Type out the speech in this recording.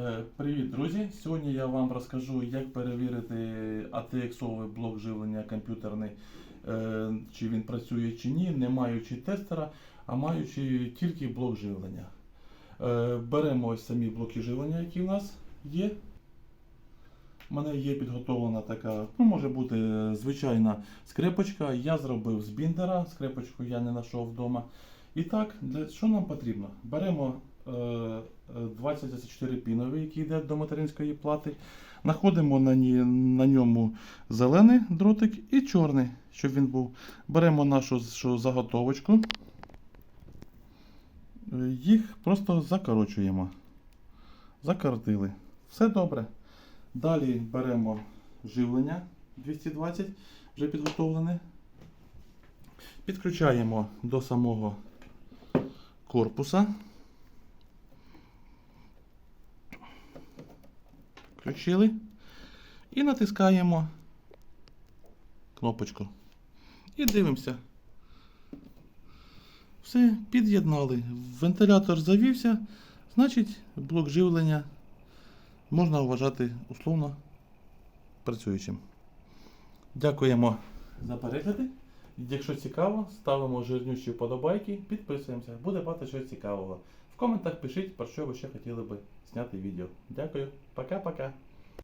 Е, Привіт, друзі! Сьогодні я вам розкажу, як перевірити ATX-овий блок живлення комп'ютерний, е, чи він працює чи ні, не маючи тестера, а маючи тільки блок живлення. Е, Беремо ось самі блоки живлення, які в нас є. У мене є підготовлена така, ну може бути звичайна скрепочка. Я зробив з біндера, скрепочку я не знайшов вдома. І так, для, що нам потрібно? Беремо е, 2024 піновий, який йде до материнської плати. Знаходимо на, на ньому зелений дротик і чорний, щоб він був. Беремо нашу заготовочку. Їх просто закорочуємо. Закоротили. Все добре. Далі беремо живлення 220, вже підготовлене. Підключаємо до самого корпуса. Включили. І натискаємо кнопочку. І дивимося. Все, під'єднали. Вентилятор завівся, значить блок живлення можна вважати условно працюючим. Дякуємо за перегляди. Якщо цікаво, ставимо жирнючі вподобайки, підписуємося. Буде багато чого цікавого. В коментах пишіть, про що ви ще хотіли би зняти відео. Дякую. Пока-пока.